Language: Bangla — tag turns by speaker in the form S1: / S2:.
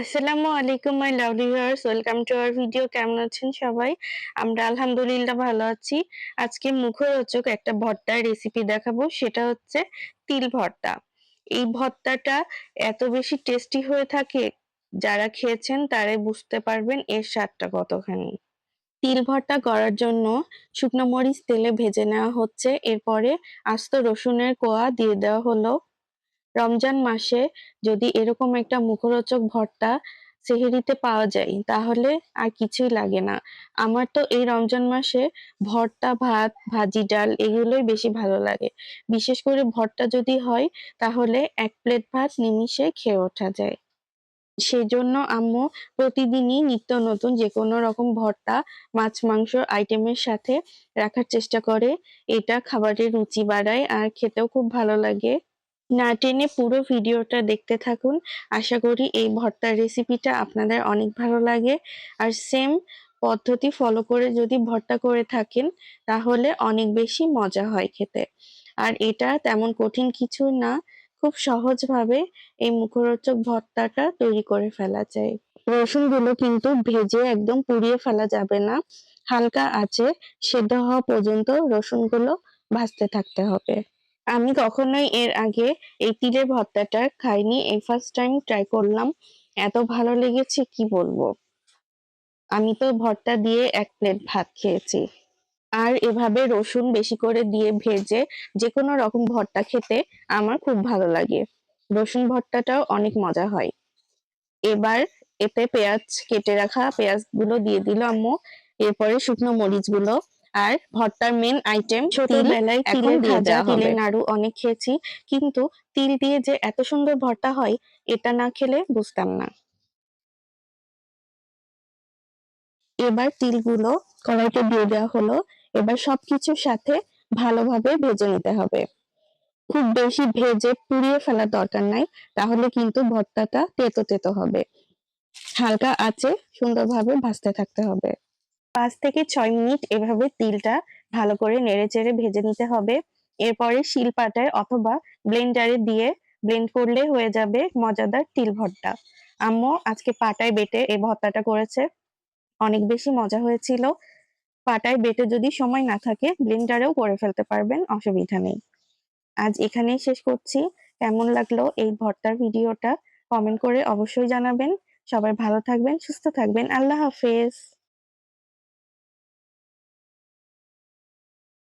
S1: আসসালামু আলাইকুম my lovely viewers welcome to our video কেমন আছেন সবাই? আমরা আলহামদুলিল্লাহ ভালো আছি। আজকে মুখরোচক একটা ভর্তার রেসিপি দেখাবো। সেটা হচ্ছে তিল ভর্তা। এই ভর্তাটা এত বেশি টেস্টি হয়ে থাকে, যারা খেয়েছেন তারাই বুঝতে পারবেন এর স্বাদটা কতখানি। তিল ভর্তা করার জন্য শুকনো মরিচ তেলে ভেজে নেওয়া হচ্ছে। এরপরে আস্ত রসুনের কোয়া দিয়ে দেওয়া হলো। রমজান মাসে যদি এরকম একটা মুখরোচক ভর্তা সেহরিতে পাওয়া যায়, তাহলে আর কিছুই লাগে না। আমার তো এই রমজান মাসে ভর্তা, ভাত, ভাজি, ডাল এগুলোই বেশি ভালো লাগে। বিশেষ করে ভর্তা যদি হয়, তাহলে এক প্লেট ভাত নিমিষে খেয়ে ওঠা যায়। সেই জন্য আম্মু প্রতিদিনই নিত্য নতুন যে কোনো রকম ভর্তা, মাছ, মাংস আইটেমের সাথে রাখার চেষ্টা করে। এটা খাবারের রুচি বাড়ায় আর খেতেও খুব ভালো লাগে। না টেনে পুরো ভিডিওটা দেখতে থাকুন। আশা করি এই ভর্তার রেসিপিটা আপনাদের অনেক ভালো লাগে। আর সেম পদ্ধতি ফলো করে যদি ভর্তা করে থাকেন, তাহলে অনেক বেশি মজা হয় খেতে। আর এটা তেমন কঠিন কিছু না, খুব সহজভাবে এই মুখরোচক ভর্তাটা তৈরি করে ফেলা যায়। রসুনগুলো কিন্তু ভেজে একদম পুড়িয়ে ফেলা যাবে না। হালকা আছে সেদ্ধ হওয়া পর্যন্ত রসুনগুলো ভাজতে থাকতে হবে। আমি কখনোই এর আগে এই তিলের ভর্তাটা খাইনি, এই ফার্স্ট টাইম ট্রাই করলাম। এত ভালো লেগেছে, কি বলব? আমি তো ভর্তা দিয়ে এক প্লেট ভাত খেয়েছি। আর এভাবে রসুন বেশি করে দিয়ে ভেজে যে কোনো রকম ভর্তা খেতে আমার খুব ভালো লাগে। রসুন ভর্তাটাও অনেক মজা হয়। এবার এতে পেঁয়াজ কেটে রাখা পেঁয়াজগুলো দিয়ে দিল আম্মু। এরপরে শুকনো মরিচগুলো আর ভর্তার মেন আইটেম ছোটবেলায় তিলের ভাজা তিলের নাড়ু অনেক খেয়েছি কিন্তু তিল দিয়ে যে এত সুন্দর ভর্তা হয় এটা না খেলে বুঝতাম না। এবার তিলগুলো কড়াইতে দিয়ে দেওয়া হলো এবার সবকিছুর সাথে ভালোভাবে ভেজে নিতে হবে। খুব বেশি ভেজে পুড়িয়ে ফেলার দরকার নাই তাহলে কিন্তু ভর্তাটা তেতো তেতো হবে। হালকা আঁচে সুন্দরভাবে ভাজতে থাকতে হবে। পাঁচ থেকে ছয় মিনিট এভাবে তিলটা ভালো করে নেড়ে চেড়ে ভেজে নিতে হবে। এরপরে শিলপাটায় অথবা ব্লেন্ডারে দিয়ে ব্লেন্ড করলে হয়ে যাবে মজাদার তিল ভর্তা। আম্মু আজকে পাটায় বেটে এই ভর্তাটা করেছে। অনেক বেশি মজা হয়েছিল। পাটায় বেটে যদি সময় না থাকে ব্লেন্ডারেও করে ফেলতে পারবেন, অসুবিধা নেই। আজ এখানেই শেষ করছি। কেমন লাগল এই ভর্তার ভিডিওটা? কমেন্ট করে অবশ্যই জানাবেন। সবাই ভালো থাকবেন, সুস্থ থাকবেন। আল্লাহ হাফেজ।